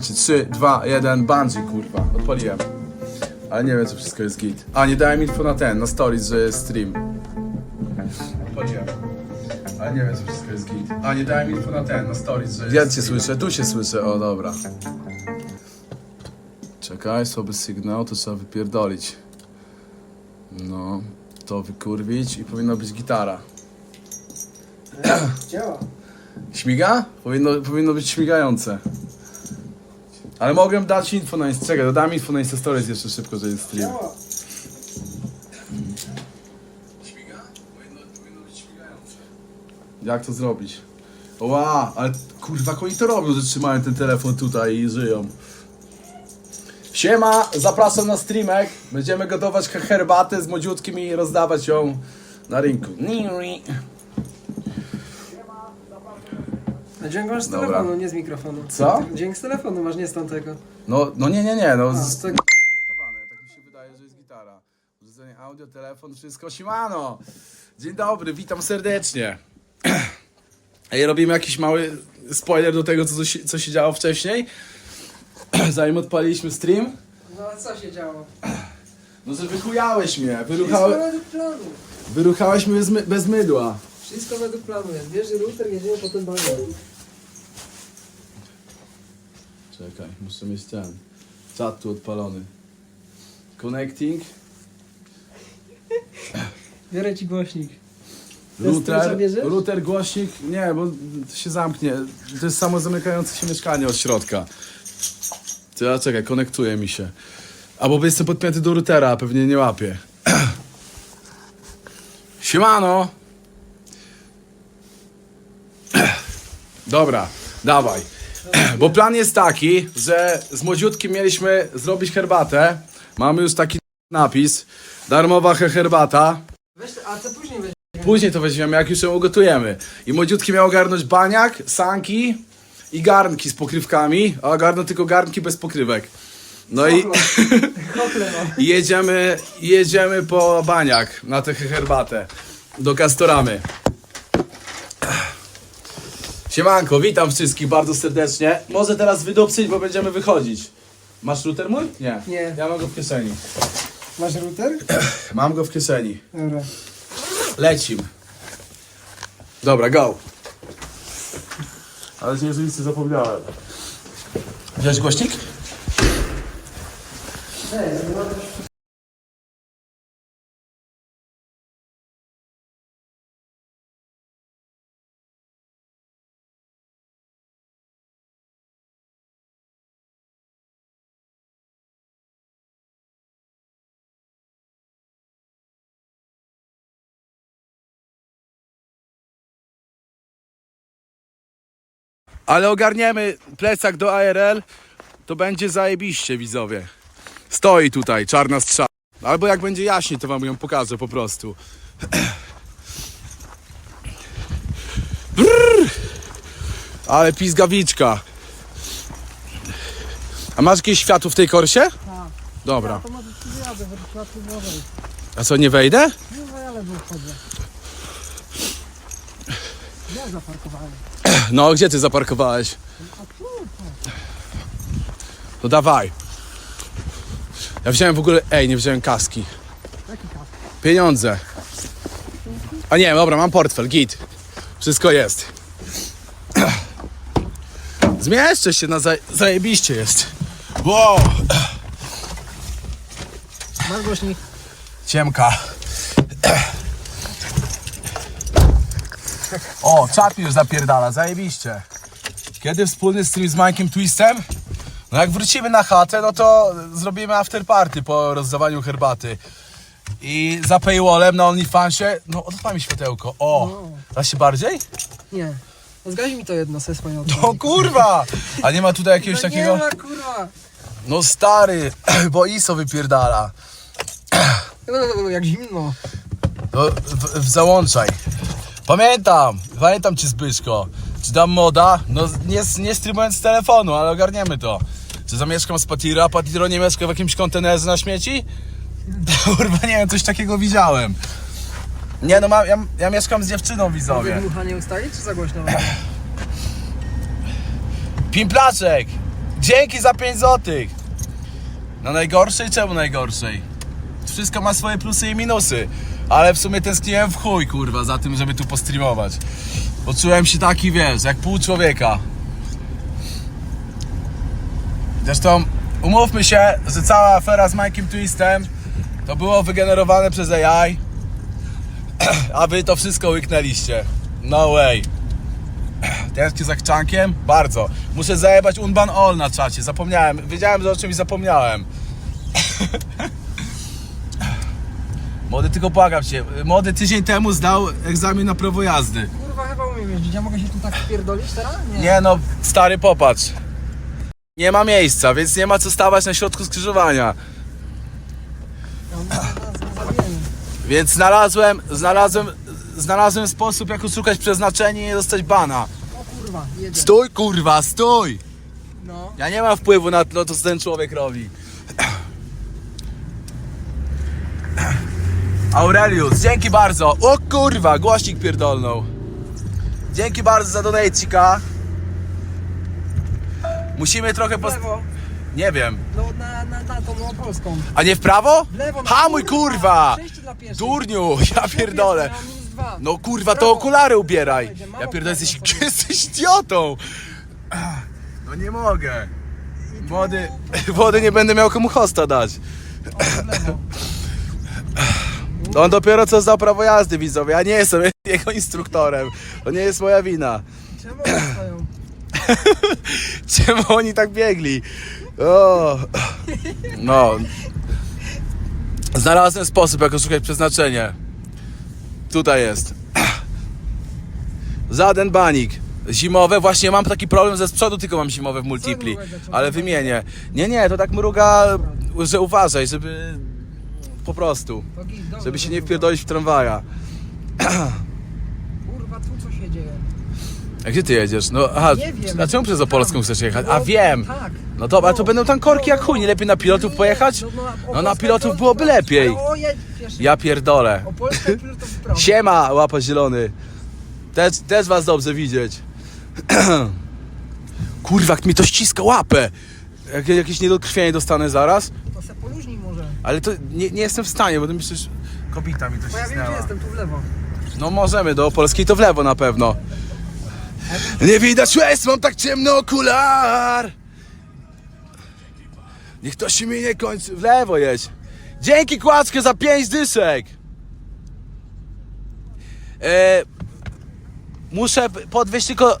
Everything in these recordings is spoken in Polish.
3, 2, 1, bungee, kurwa. Odpaliłem. Ale nie wiem, czy wszystko jest git. A, nie dałem info na ten, na stories, że jest stream. Odpaliłem. Ale nie wiem, czy wszystko jest git. A, nie dałem info na ten, na stories, że jest Ja cię słyszę, tu się słyszę, o dobra. Czekaj, słaby sygnał, to trzeba wypierdolić. No, to wykurwić i powinna być gitara. Działa. Śmiga? Powinno, powinno być śmigające. Ale mogłem dać info na Insta. Czekaj, dodam info na Insta Stories jeszcze szybko, że jest stream. Jak to zrobić? Ła, ale kurwa, jak oni to robią, że trzymają ten telefon tutaj i żyją. Siema, zapraszam na streamek. Będziemy gotować he- herbatę z młodziutkim i rozdawać ją na rynku. A dźwięk masz z Dobra. telefonu, nie z mikrofonu. Co? Dźwięk z telefonu masz, nie z tamtego. No, no nie, nie, nie, no. A, z- tego. zamontowane. Tak mi się wydaje, że jest gitara. Urządzenie audio, telefon, wszystko. Siemano! Dzień dobry, witam serdecznie. Ej, robimy jakiś mały spoiler do tego, co, się- co się działo wcześniej. Zanim odpaliliśmy stream. No a co się działo? No, że wychujałeś mnie, Wszystko wyruchałeś, według planu. wyruchałeś mnie bez, my- bez mydła. Wszystko według planu jest. Bierze router, jedziemy potem do Czekaj, muszę mieć ten czat tu odpalony. Connecting, Biorę ci głośnik. Router, bierzesz? router, głośnik, nie, bo to się zamknie. To jest samo zamykające się mieszkanie od środka. Ja czekaj, konektuje mi się. Albo bo jestem podpięty do routera, a pewnie nie łapię. Siemano! Dobra, dawaj. Bo plan jest taki, że z młodziutkim mieliśmy zrobić herbatę. Mamy już taki napis. Darmowa he- herbata. Weź, a co później weź? Później to weźmiemy, jak już ją ugotujemy. I młodziutki miał ogarnąć baniak, sanki i garnki z pokrywkami, a ogarnął tylko garnki bez pokrywek. No i, Kokle mam. i jedziemy, jedziemy po baniak na tę herbatę do Kastoramy. Siemanko, witam wszystkich bardzo serdecznie. Może teraz wydupcyć, bo będziemy wychodzić. Masz router mój? Nie. Nie. Ja mam go w kieszeni. Masz router? Mam go w kieszeni. Dobra. Lecim. Dobra, go. Ale z jezulicy zapomniałem. Wziąłeś głośnik? Ale ogarniemy plecak do ARL, to będzie zajebiście, widzowie. Stoi tutaj, czarna strzała. Albo jak będzie jaśniej, to wam ją pokażę po prostu. Brrr. Ale pizgawiczka. A masz jakieś światło w tej korsie? Tak. Dobra. To może ci wyjadę, bo to światło było wejść. A co, nie wejdę? No ja ledwo wchodzę. Ja zaparkowałem. No, gdzie ty zaparkowałeś? No dawaj. Ja wziąłem w ogóle... Ej, nie wziąłem kaski. Pieniądze. A nie, dobra, mam portfel, git. Wszystko jest. Zmieszczę się na zaje- zajebiście jest. Wow. Masz głośnik? Ciemka. O, czat już zapierdala, zajebiście. Kiedy wspólny stream z Mike'iem Twistem? No jak wrócimy na chatę, no to zrobimy after party po rozdawaniu herbaty. I za paywallem na OnlyFansie, no odpal mi światełko. O, No. da się bardziej? Nie. No zgaś mi to jedno ze swoją O kurwa! A nie ma tutaj jakiegoś no takiego... Nie ma kurwa. No stary, bo ISO wypierdala. No, jak zimno. No, w, w załączaj. Pamiętam, pamiętam cię Zbyszko. Czy dam moda? No nie, nie streamując z telefonu, ale ogarniemy to. Czy zamieszkam z Patiro, a Patiro nie mieszka w jakimś kontenerze na śmieci? Kurwa, nie wiem, coś takiego widziałem. Nie no, mam, ja, ja mieszkam z dziewczyną widzowie. Dmuchanie ustalić czy za głośno? Pimplaczek! Dzięki za 5 złotych. Na najgorszej? Czemu najgorszej? Wszystko ma swoje plusy i minusy. Ale w sumie tęskniłem w chuj, kurwa, za tym, żeby tu postreamować. Poczułem się taki, wiesz, jak pół człowieka. Zresztą umówmy się, że cała afera z Mike'iem Twistem to było wygenerowane przez AI, a wy to wszystko łyknęliście. No way. Tęsknię za Chunkiem? Bardzo. Muszę zajebać Unban All na czacie. Zapomniałem. Wiedziałem, że o czymś zapomniałem. Młody, tylko błagam cię. Młody tydzień temu zdał egzamin na prawo jazdy. Kurwa, chyba umiem jeździć. Ja mogę się tu tak pierdolić teraz? Nie. Nie no, stary, popatrz. Nie ma miejsca, więc nie ma co stawać na środku skrzyżowania. Ja. Więc znalazłem, znalazłem, znalazłem sposób, jak oszukać przeznaczenie i nie dostać bana. O kurwa, jedzie. Stój, kurwa, stój! No. Ja nie mam wpływu na to, co ten człowiek robi. Aurelius, dzięki bardzo. O kurwa, głośnik pierdolnął. Dzięki bardzo za donajcika. Musimy trochę lewo. Nie wiem. No na, na, na tą małopolską. A nie w prawo? W lewo. na- Hamuj kurwa! Przejście dla pieszych. Durniu, ja pierdolę. Minus dwa. No kurwa, to Brawo. okulary ubieraj. Będzie Ja pierdolę, jesteś, prawo sobie. jesteś idiotą. No nie mogę. I tu Młody, młody nie będę miał komu hosta dać. o, w lewo. On dopiero co zdał prawo jazdy, widzowie. Ja nie jestem jego instruktorem. To nie jest moja wina. Czemu oni stoją? Czemu oni tak biegli? O. No. Znalazłem sposób, jak oszukać przeznaczenie. Tutaj jest. Żaden banik. Zimowe, właśnie mam taki problem ze z przodu, tylko mam zimowe w multipli. Ale wymienię. Nie, nie, to tak mruga, że uważaj, żeby po prostu. To git, dobra, Żeby się nie wpierdolić w tramwaja. Kurwa, tu co się dzieje? A gdzie ty jedziesz? No, aha, Nie wiem. a czemu przez Opolską Tam. chcesz jechać? No, A wiem. Tak. No dobra, to No. będą tam korki jak No, chuj, no. nie lepiej na pilotów Nie, pojechać? No, no, No Opolska na pilotów pilotów byłoby lepiej. O. Ja pierdolę. Pilotów. Siema, łapa zielony. Też, też was dobrze widzieć. Kurwa, jak mi to ściska łapę. Jak, jakieś niedokrwienie dostanę zaraz. To se poluźnij może. Ale to nie, nie jestem w stanie, bo to myślisz... Kobita mi to Bo ja wiem, ścisnęła. gdzie jestem, tu w lewo. No możemy, do Polski to w lewo na pewno. Nie widać łez, mam tak ciemny okular. Niech to się mi nie kończy. W lewo jedź. Dzięki kłaczkę za pięć dyszek. E, muszę podwieźć tylko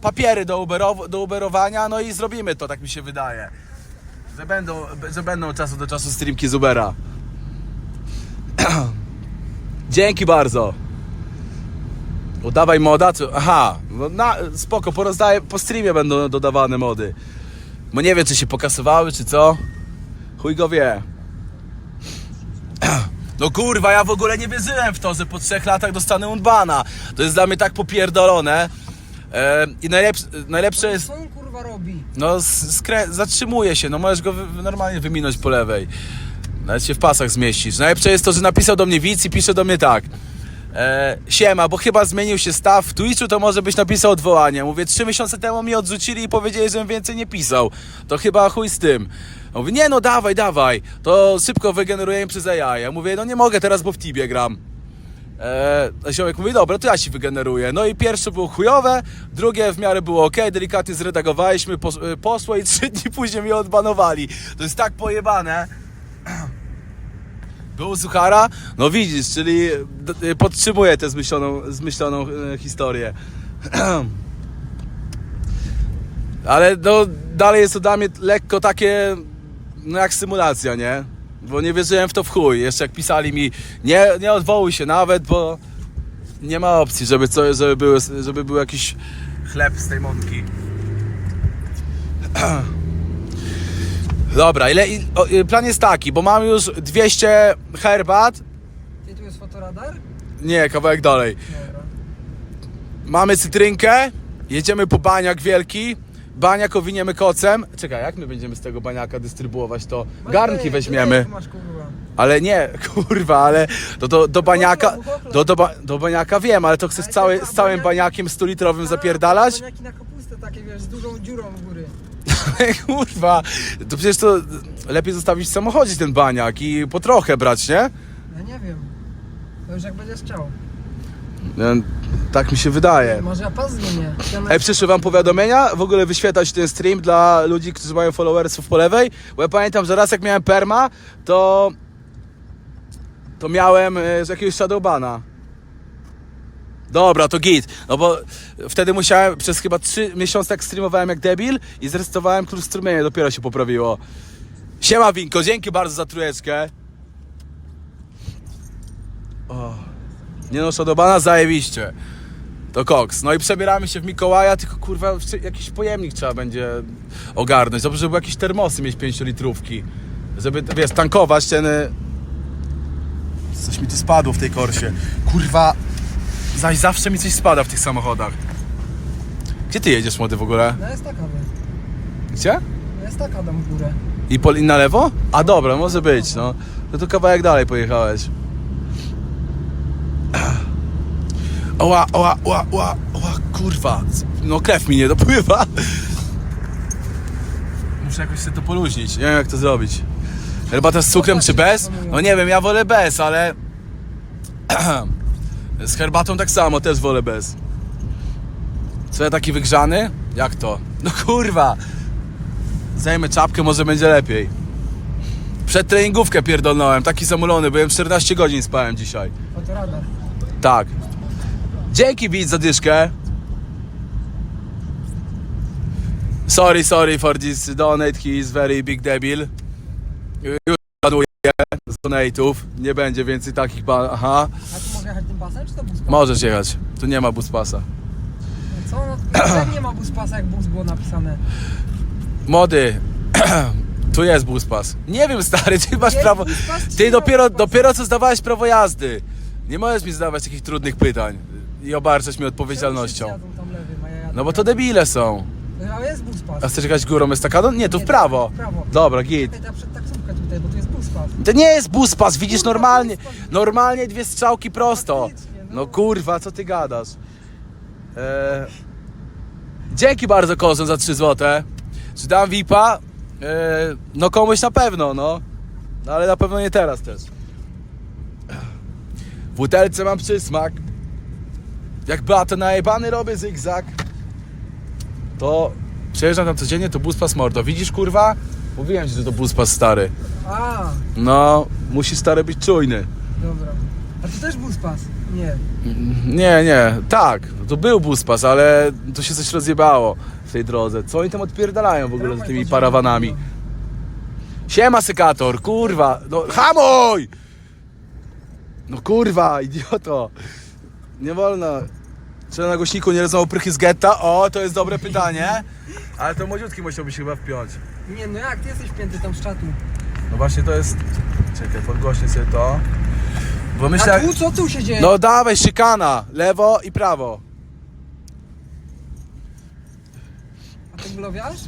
papiery do, uberow- do uberowania, no i zrobimy to, tak mi się wydaje. Że będą, że będą od czasu do czasu streamki z Ubera. Dzięki bardzo. Udawaj moda? Aha, no na, spoko, porozdaję, po streamie będą dodawane mody. Bo nie wiem, czy się pokasowały, czy co. Chuj go wie. No kurwa, ja w ogóle nie wierzyłem w to, że po trzech latach dostanę unbana. To jest dla mnie tak popierdolone. E, I najlepsze, najlepsze jest... Robi? No, s- skrę... zatrzymuje się, no możesz go wy... normalnie wyminąć po lewej. Nawet się w pasach zmieścisz. Najlepsze jest to, że napisał do mnie widz i pisze do mnie tak. E, siema, bo chyba zmienił się staw w Twitchu, to może byś napisał odwołanie. Mówię, trzy miesiące temu mi odrzucili i powiedzieli, żebym więcej nie pisał. To chyba chuj z tym. On Mówi, nie no, dawaj, dawaj. To szybko wygenerujemy przez AI. Ja mówię, no nie mogę teraz, bo w Tibie gram. A ziomek mówi, dobra, to ja ci wygeneruję. No i pierwsze było chujowe, drugie w miarę było ok, delikatnie zredagowaliśmy, pos, e, poszło i trzy dni później mnie odbanowali. To jest tak pojebane. Był suchara? No widzisz, czyli e, podtrzymuję tę zmyśloną, zmyśloną e, historię. Ale no, dalej jest to dla mnie lekko takie, no jak symulacja, nie? Bo nie wierzyłem w to w chuj. Jeszcze jak pisali mi, nie, nie odwołuj się nawet, bo nie ma opcji, żeby, co, żeby, były, żeby był jakiś chleb z tej mąki. Dobra, ile, plan jest taki, bo mam już 200 herbat, Gdzie tu jest fotoradar? nie, kawałek dalej. Dobra. Mamy cytrynkę, jedziemy po baniak wielki, baniak owiniemy kocem. Czekaj, jak my będziemy z tego baniaka dystrybuować to? Garnki weźmiemy. lejek Masz, kurwa. Ale nie, kurwa, ale do, do, do baniaka, do, do, ba- do baniaka wiem, ale to chcesz cały, z całym baniaki- baniakiem 100 litrowym A, zapierdalać? Baniaki na kapustę takie, wiesz, z dużą dziurą u góry. Kurwa, to przecież to lepiej zostawić w samochodzie ten baniak i po trochę brać, nie? Ja nie wiem. To już jak będziesz chciał. Tak mi się wydaje. Może ja pas zmienię. Ej, przyszły wam powiadomienia? W ogóle wyświetlać ten stream dla ludzi, którzy mają followersów po lewej? Bo ja pamiętam, że raz jak miałem perma, to... To miałem e, z jakiegoś Shadowbana. Dobra, to git. No bo wtedy musiałem, przez chyba 3 miesiące tak streamowałem jak debil i zresetowałem klucz strumienia, dopiero się poprawiło. Siema Winko, dzięki bardzo za trójeczkę. O. Nie no, Shadowbana zajebiście. To koks. No i przebieramy się w Mikołaja, tylko kurwa jakiś pojemnik trzeba będzie ogarnąć. Dobrze, żeby jakieś termosy mieć 5 litrówki. Żeby, wiesz, tankować ten... y, Coś mi tu spadło w tej korsie. Kurwa, zaś zawsze mi coś spada w tych samochodach. Gdzie ty jedziesz, młody, w ogóle? No jest taka, wiem. Gdzie? No jest taka dam w górę. I, po, I na lewo? A dobra, może być, no. No to kawałek dalej pojechałeś. Oła, oła, oła, oła, oła, kurwa. No krew mi nie dopływa. Muszę jakoś sobie to poluźnić. Nie wiem jak to zrobić. Herbata z cukrem czy bez? No nie wiem, ja wolę bez, ale... Z herbatą tak samo, też wolę bez. Co ja taki wygrzany? Jak to? No kurwa! Zajmę czapkę, może będzie lepiej. Przed treningówkę pierdolnąłem, taki zamulony, byłem 14 godzin spałem dzisiaj. Oto radar. Tak. Dzięki widz za dyszkę. Sorry, sorry for this donate, he is very big debil. Już ładuję z donate'ów, nie będzie więcej takich ba... Aha. A tu mogę jechać tym pasem, czy to bus? Możesz jechać, tu nie ma bus pasa. Co? No, jak nie ma bus pasa, jak bus było napisane. Młody, tu jest bus pas. Nie wiem stary, ty masz Jest prawo... bus pas, czy Ty nie ma dopiero, bus pasa? dopiero co zdawałeś prawo jazdy. Nie możesz mi zadawać takich trudnych pytań i obarczać mnie odpowiedzialnością. No bo to debile są. Ale jest. A chcesz jechać górą estakadą? Nie, tu w prawo. w prawo. Dobra, git. To nie jest bus pas, widzisz normalnie. Normalnie dwie strzałki prosto. No. No kurwa, co ty gadasz? Eee, dzięki bardzo kozem za 3 złote. Czy dam VIPa? Eee, no komuś na pewno, no. No ale na pewno nie teraz też. W butelce mam przysmak. Jak batę najebany robię zygzak. To przejeżdżam tam codziennie, to bus pas mordo. Widzisz kurwa? Mówiłem ci, że to bus pas stary. A, No, musi stary być czujny. dobra. A tu też bus pas? Nie. Nie, nie, tak, to był buspas, ale to się coś rozjebało w tej drodze. Co oni tam odpierdalają w ogóle z tymi parawanami? Siema sekator, kurwa, no hamuj! No kurwa, idioto. Nie wolno. Czy na głośniku nie lezą oprychy z getta? O, to jest dobre pytanie. Ale to młodziutki musiałbyś chyba wpiąć. Nie, no jak? Ty jesteś wpięty tam z czatu. No właśnie to jest... Czekaj, podgłośnię sobie to. Bo A myślę... tu co tu się dzieje? No dawaj, szykana, lewo i prawo. A ty blowiasz?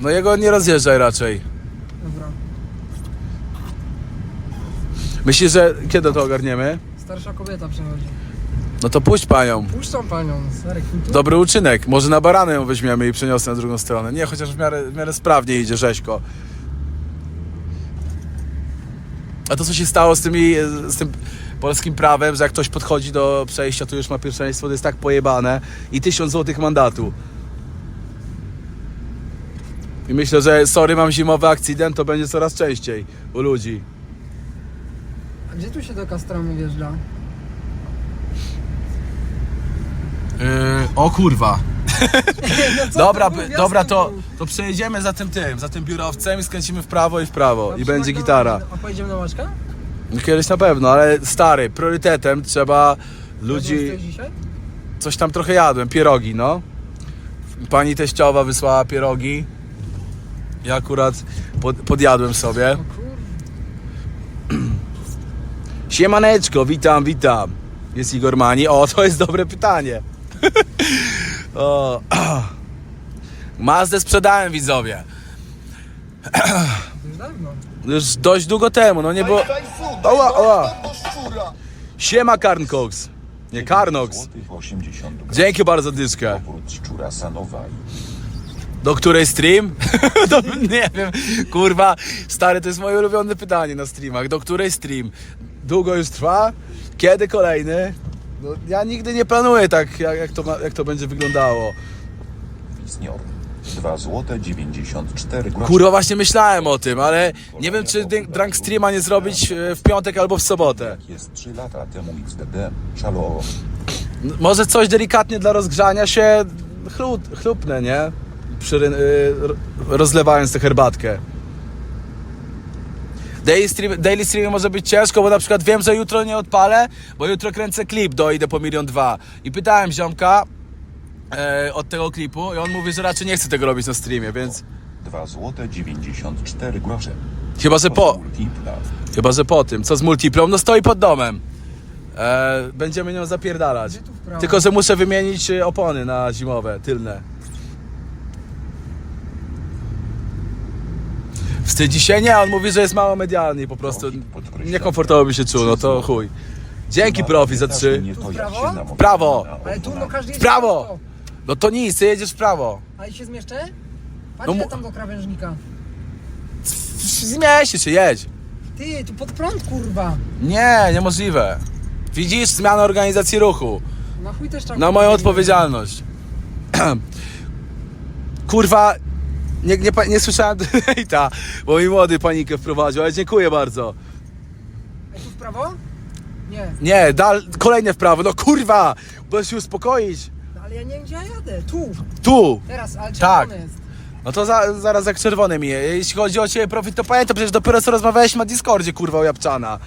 No jego nie rozjeżdżaj raczej. Dobra. Myślisz, że kiedy to ogarniemy? Starsza kobieta przechodzi. No to puść panią. Puszczą panią, Sarek. tu- Dobry uczynek. Może na barany ją weźmiemy i przeniosę na drugą stronę. Nie, chociaż w miarę, w miarę sprawnie idzie rzeźko. A to co się stało z tymi, z tym polskim prawem, że jak ktoś podchodzi do przejścia, to już ma pierwszeństwo, to jest tak pojebane i tysiąc złotych mandatu. I myślę, że sorry, mam zimowy akcydent, to będzie coraz częściej u ludzi. Gdzie tu się do Kastramy wjeżdża? Yy, o kurwa. No co Dobra, to był? dobra, to, to przejedziemy za tym tym, za tym biurowcem i skręcimy w prawo i w prawo i Dobrze, będzie gitara. A pojedziemy na łaczka? No Kiedyś na pewno, ale stary, priorytetem trzeba Ludzi... ludzi, dzisiaj? coś tam trochę jadłem, pierogi, no. Pani teściowa wysłała pierogi. Ja akurat pod, podjadłem sobie. Siemaneczko, witam, witam. Jest Igor Mani. O, to jest dobre pytanie. o, Mazdę sprzedałem widzowie. Już dość długo temu, no nie było... Oła, oła. Siema Karncox. Nie, Karnox. Złotych 80 Dzięki bardzo, dyszkę. Do której stream? Do, nie wiem, kurwa, stary, to jest moje ulubione pytanie na streamach. Do której stream? Długo już trwa? Kiedy kolejny? No, ja nigdy nie planuję tak, jak, jak, to, ma, jak to będzie wyglądało. Wisnior. 2 złote 94 grosze. Kurwa, właśnie myślałem o tym, ale nie wiem, czy drunk streama nie zrobić e, w piątek albo w sobotę. Jest 3 lata temu XDD. Szalo. N- Może coś delikatnie dla rozgrzania się chlu, chlupnę, nie? Przy, y, ro- rozlewając tę herbatkę. Daily, stream, daily streaming może być ciężko, bo na przykład wiem, że jutro nie odpalę, bo jutro kręcę klip, dojdę po milion dwa. I pytałem ziomka e, od tego klipu i on mówi, że raczej nie chce tego robić na streamie, więc 2 złote 94 grosze. chyba, że po, chyba, że po tym. Co z multiplą? No stoi pod domem. E, będziemy nią zapierdalać. Tylko, że muszę wymienić y, opony na zimowe, tylne. Wstydzi się? Nie, on mówi, że jest mało medialny i po prostu niekomfortowo by się czuł, no to chuj. Dzięki profi za trzy. Jak prawo? namówiłem Prawo. na Ale tu no każdy W jedzie prawo! prosto. No to nic, ty jedziesz w prawo. A i się zmieszczę? Patrz No mu- tam do krawężnika. Zmieści się, jedź. Ty, tu pod prąd kurwa. Nie, niemożliwe. Widzisz, zmiana organizacji ruchu. Na chuj też trzeba Na moją odpowiedzialność. Kurwa, nie, nie, nie słyszałem hejta, bo mi młody panikę wprowadził, ale dziękuję bardzo. Ej, tu w prawo? Nie. Nie, dal, kolejne w prawo, no kurwa, bo się uspokoić. No, ale ja nie wiem gdzie ja jadę. Tu. Tu, Teraz, ale Tak. czerwony jest. no to za, zaraz jak czerwone mije. Jeśli chodzi o ciebie profit, to pamiętam, przecież dopiero co rozmawialiśmy na Discordzie, kurwa, o Japczana.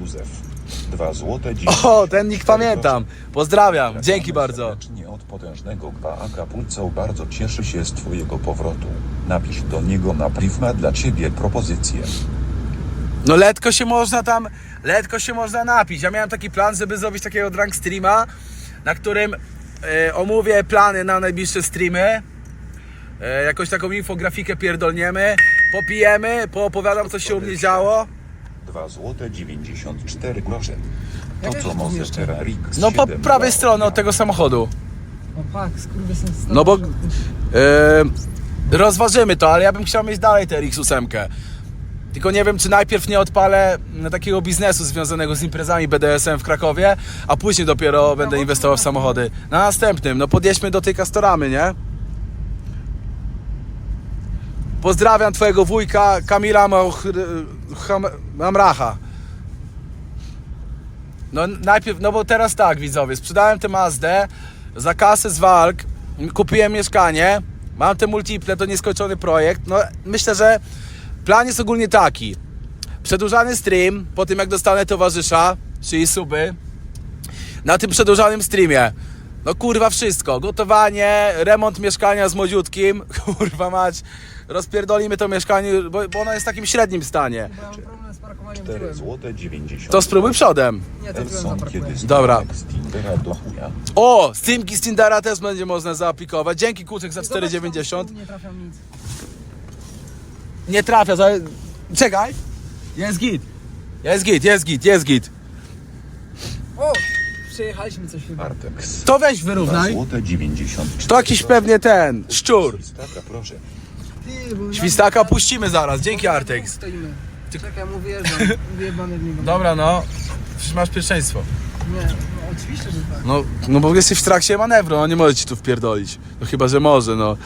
Józef. 2 złote O, ten nick pamiętam. Pozdrawiam, dzięki bardzo. Od potężnego Gba Acapulco bardzo cieszy się z twojego powrotu. Napisz do niego na priv ma dla ciebie propozycję. No letko się można tam, letko się można napić. Ja miałem taki plan, żeby zrobić takiego drunk streama, na którym e, omówię plany na najbliższe streamy. E, jakąś taką infografikę pierdolniemy, popijemy, poopowiadam co się u mnie działo. 2 złote 94 grosze. To co może z No po 7 prawej stronie od tego samochodu. O pak, skurwysyn stoi. No bo e, rozważymy to, ale ja bym chciał mieć dalej tę RX-8. Tylko nie wiem, czy najpierw nie odpalę takiego biznesu związanego z imprezami BDSM w Krakowie, a później dopiero będę inwestował w samochody. Na następnym, no podjedźmy do tej Kastoramy, nie? Pozdrawiam twojego wujka Kamila Mamracha. No najpierw, no bo teraz tak widzowie, sprzedałem tę Mazdę za kasę z walk, kupiłem mieszkanie, mam te multiple, to nieskończony projekt. No myślę, że plan jest ogólnie taki. Przedłużany stream, po tym jak dostanę towarzysza, czyli suby, na tym przedłużanym streamie. No kurwa wszystko, gotowanie, remont mieszkania z młodziutkim, kurwa mać, rozpierdolimy to mieszkanie, bo, bo ono jest w takim średnim stanie. Bo ja mam problem z parkowaniem 4 tyłem. złote 90 To spróbuj przodem. Nie, to tyłem Elson zaparkuję. kiedy Dobra. z Tindera do chuja. O, streamki z Tindera też będzie można zaaplikować. Dzięki Kuczek za Zobacz, 4,90. tam Nie trafiam nic. Nie trafia, za... czekaj. Jest git. Jest git, jest git, jest git. O! Przejechaliśmy coś chyba. Artex. To weź 2 wyrównaj. złote 94 To jakiś pewnie ten, szczur. Taka proszę. Świstaka puścimy zaraz, dzięki no, Artex. Stoimy. Ty- Czekaj, mówię, że wyjebane w niego. Dobra no, przecież masz pierwszeństwo. Nie, no, oczywiście, że tak. No, no bo jesteś w trakcie manewru, no nie może ci tu wpierdolić. No chyba, że może, no.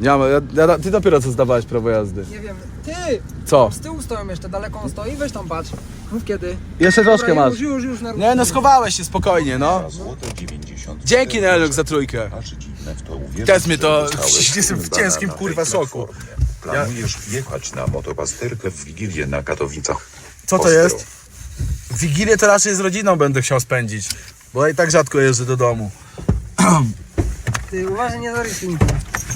Ja, ja, ja, ty dopiero co zdawałeś prawo jazdy. Nie wiem. Ty! Co? Z tyłu stoją jeszcze, daleko on stoi, weź tam patrz. Mów kiedy. Jeszcze troszkę Dobra, masz. Już, już, już na Nie no, schowałeś się spokojnie, no. Dzięki Neluk za trójkę. A 30 Pragnę to. Teraz mnie to w, jestem w ciężkim kurwa soku. Planujesz jechać na motopasterkę w Wigilię na Katowicach. Co to jest? Wigilię to raczej z rodziną będę chciał spędzić, bo ja i tak rzadko jeżdżę do domu. Ty uważaj, nie zarysuj mi.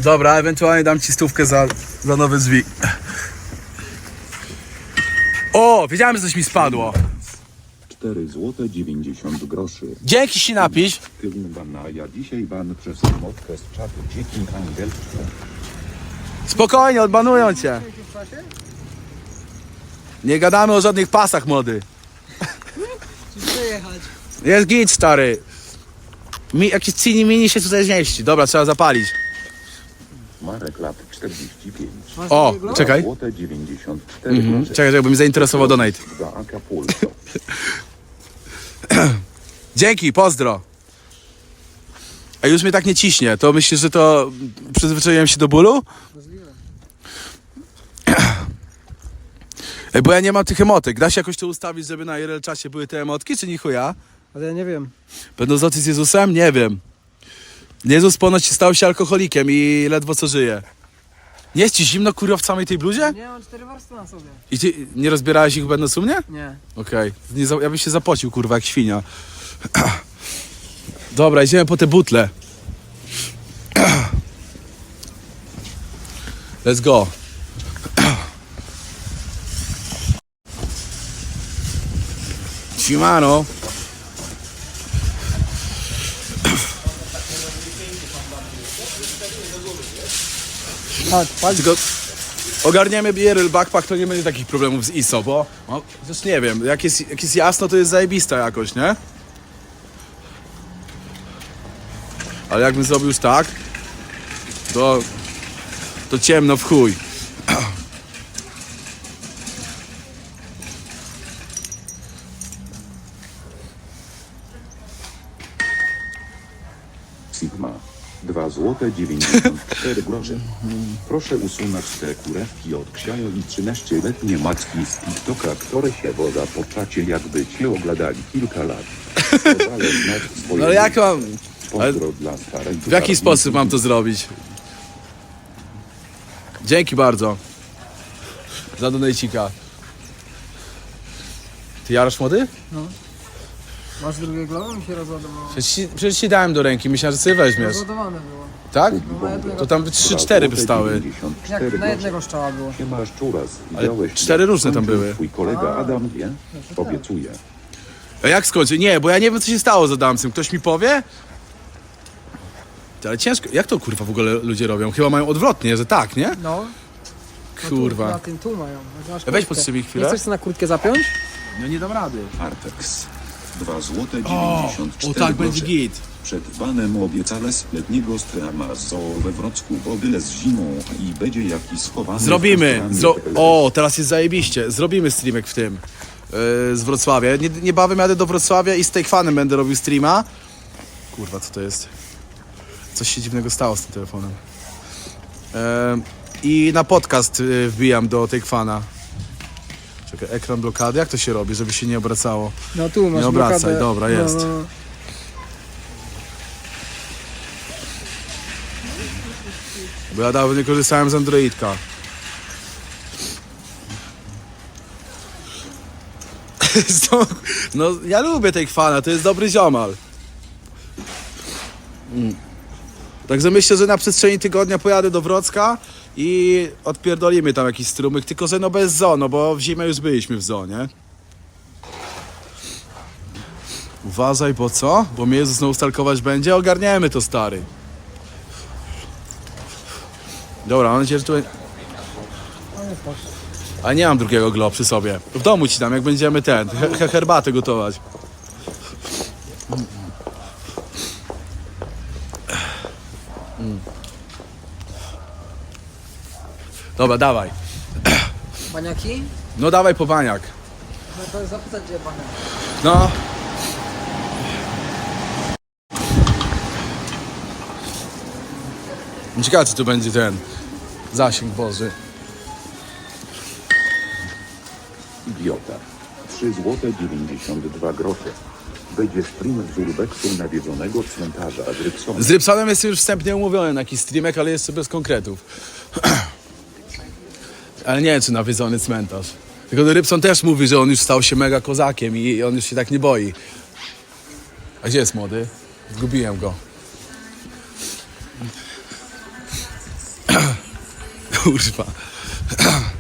Dobra, ewentualnie dam ci stówkę za, za nowe drzwi. O, wiedziałem, że coś mi spadło. 4 złote 90 groszy. Dzięki się napisz. Tylny ban, a ja dzisiaj ban przez motkę z czatu. Spokojnie, odbanują cię. Nie gadamy o żadnych pasach, młody. Przejechać? Jest git, stary. Mi, jakiś cini mini się tutaj zmieści. Dobra, trzeba zapalić. Marek lat 45. Masz O, czekaj. Złote 94 Mhm. grosze. Czekaj, jakby mnie zainteresował donate. Acapulco. Dzięki, pozdro. A już mnie tak nie ciśnie. To myślisz, że to przyzwyczaiłem się do bólu? Możliwe. Ej, bo ja nie mam tych emotek. Da się jakoś to ustawić, żeby na IRL czasie były te emotki, czy nie chuja? Ale ja nie wiem. Będą zoty z Jezusem? Nie wiem. Jezus ponoć stał się alkoholikiem i ledwo co żyje. Nie jest ci zimno, kurwa, w samej tej bluzie? Nie, mam cztery warstwy na sobie. I ty nie rozbierałeś ich będąc u mnie? Nie. Okej. Nie za- Ja bym się zapocił, kurwa, jak świnia. Dobra, idziemy po te butle. Let's go. Siemano. Tak, palić. Tylko ogarniemy BRL backpack, to nie będzie takich problemów z ISO, bo no, też nie wiem, jak jest, jak jest jasno, to jest zajebista jakoś, nie? Ale jakbym zrobił już tak, to, to ciemno w chuj. Sigma. 2 złote 94 grosze. Proszę usunąć te kurewki od Ksiajo i 13-letnie macki z TikToka, które się woda po czacie jakby cię oglądali kilka lat. Podale znać swoje No ale jak mam, ale Pozdro dla starej w jaki sposób mam to zrobić? Dzięki bardzo. Za donajcika. Ty jarasz młody? Masz drugie glow? Mi się rozładowało. Przecież ci, przecież ci dałem do ręki, myślałem, że sobie weźmiesz. Rozładowane było. Tak? No na jednego, To tam 3-4 wystały. jak na jednego strzała było. Nie masz czuras. Ale Widziałeś, cztery różne tam skończył były. Twój kolega Adam wie? tak. Obiecuję. A jak skończy? Nie, bo ja nie wiem, co się stało z Adamsem. Ktoś mi powie? Ty, Ale ciężko. Jak to kurwa w ogóle ludzie robią? Chyba mają odwrotnie, że tak, nie? No. no tu, Na Kurwa. tym tu mają. Masz Weź kurtkę. podtrzymaj Nie chwilę. chcesz sobie na kurtkę zapiąć? No nie dam rady. Artex. 2 złote O, 94 o tak, będzie grosze. git. Przed panem obiecale z letniego strama z zoo we Wrocku o byle z zimą i będzie jakiś schowany w Zrobimy. Zro... PLS. O, teraz jest zajebiście. Zrobimy streamek w tym. Yy, z Wrocławia. Nie, niebawem jadę do Wrocławia i z Takefanem będę robił streama. Kurwa, co to jest? Coś się dziwnego stało z tym telefonem. Yy, I na podcast yy, wbijam do Takefana. Czekaj, ekran blokady. Jak to się robi, żeby się nie obracało? No tu masz Nie obracaj, blokadę. dobra, jest. No, no. Bo ja dawno nie korzystałem z Androidka. No, ja lubię tej kwana, to jest dobry ziomal. Mm. Także myślę, że na przestrzeni tygodnia pojadę do Wrocka i odpierdolimy tam jakiś strumyk, tylko że no bez zo, no bo w zimę już byliśmy w zonie. Uważaj, bo co? Bo mnie Jezus znowu stalkować będzie? Ogarniemy to, stary. Dobra, mam nadzieję, że tu... A nie mam drugiego glo przy sobie. W domu ci dam, jak będziemy ten, he, he, herbatę gotować. Dobra, dawaj. Baniaki? No dawaj po baniak. No to zapytać gdzie baniak. No. Ciekawe, czy tu będzie ten zasięg Boży. Idiota. 3 złote 92 grosze. Będzie stream z urbexu nawiedzonego cmentarza z Rybsonem. Z Rybsonem jestem już wstępnie umówiony na jakiś streamek, ale jeszcze bez konkretów. ale nie czy nawiedzony cmentarz. Tylko Rybson też mówi, że on już stał się mega kozakiem i on już się tak nie boi. A gdzie jest młody? Zgubiłem go. Kurwa.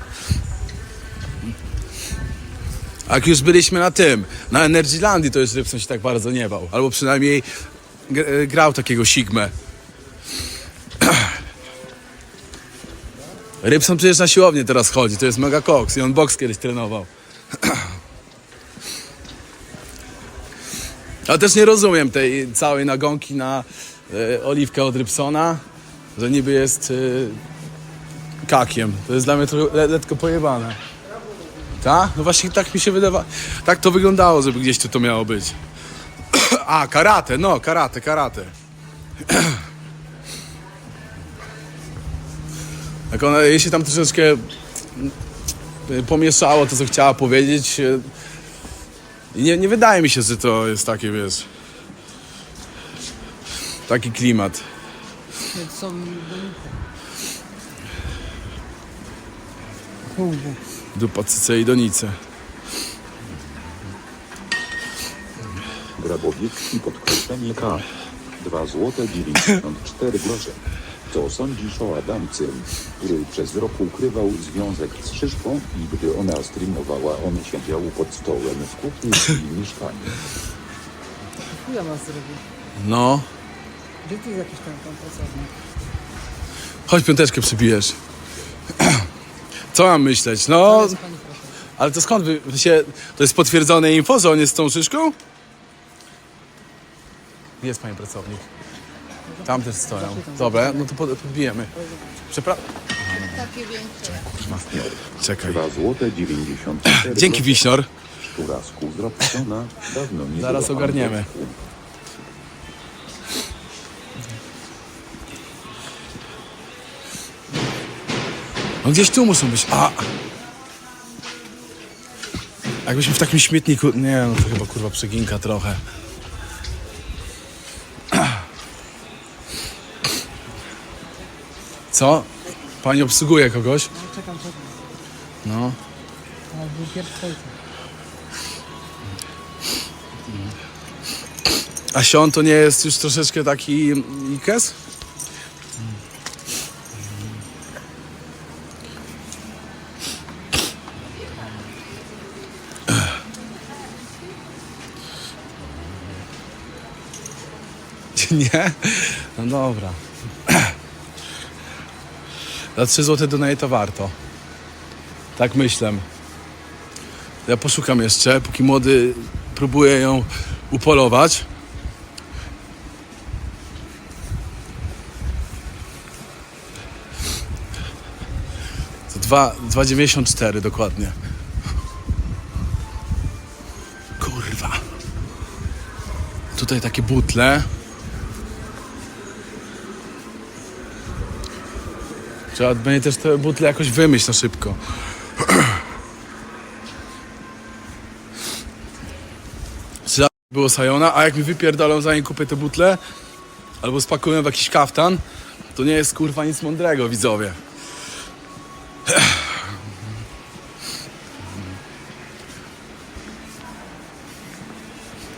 Jak już byliśmy na tym, na Energylandii, to już Rybson się tak bardzo nie bał. Albo przynajmniej e, grał takiego Sigmę. Rybson przecież na siłownię teraz chodzi, to jest mega koks i on boks kiedyś trenował. Ja też nie rozumiem tej całej nagonki na e, oliwkę od Rybsona, że niby jest e, kakiem. To jest dla mnie trochę le, letko pojebane. Tak? No właśnie tak mi się wydawało. Tak to wyglądało, żeby gdzieś tu to miało być. A, karate, no, karate, karate. Jak ona, jej się tam troszeczkę y, pomieszało to, co chciała powiedzieć. y, I nie, nie wydaje mi się, że to jest takie, wiesz, taki klimat. Są. Dupa, cyce i donice. Grabowiecki podkreślenie K. 2 złote 94 grosze. Co sądzisz o Adamcym, który przez rok ukrywał związek z Szyszką i gdy ona streamowała, on siedział pod stołem w kuchni i mieszkaniu. Chuja nas zrobi. No, Gdzie ty jest jakiś tam, pracownik? chodź piąteczkę przybijesz. Co mam myśleć? No, To jest pani proszę. ale to skąd wy wy się... To jest potwierdzone info, że on jest z tą szyszką? Jest pani pracownik. Tam też stoją. Dobra, no to pod- podbijemy. Przepraszam. Takie większe. Czekaj. 2 złote 94 Dzięki, Zrobcona dawno nie Zaraz było ogarniemy. No gdzieś tu muszą być. A! Jakbyśmy w takim śmietniku... Nie, no to chyba kurwa przeginka trochę. Co? Pani obsługuje kogoś? No, czekam, czekam. No. Ale był pierwszy fejce. A Sion to nie jest już troszeczkę taki Ikes? Nie? No dobra. Za 3 zł donate to warto. Tak myślę. Ja poszukam jeszcze, póki młody próbuje ją upolować. To dwa- 2,94 dokładnie. Kurwa. Tutaj takie butle. Trzeba będzie też te butle jakoś wymyśl na szybko. Trzeba było Sajona, a jak mi wypierdolą zanim kupię te butle, albo spakują w jakiś kaftan, to nie jest kurwa nic mądrego, widzowie.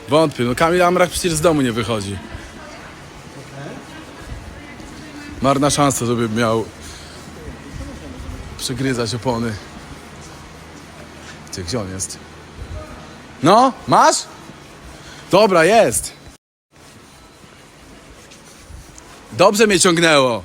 Wątpię, no Kamil Amrach przecież z domu nie wychodzi. Marna szansa, żeby miał przegryzać opony. Ty, gdzie on jest? No, masz? Dobra, jest. Dobrze mnie ciągnęło.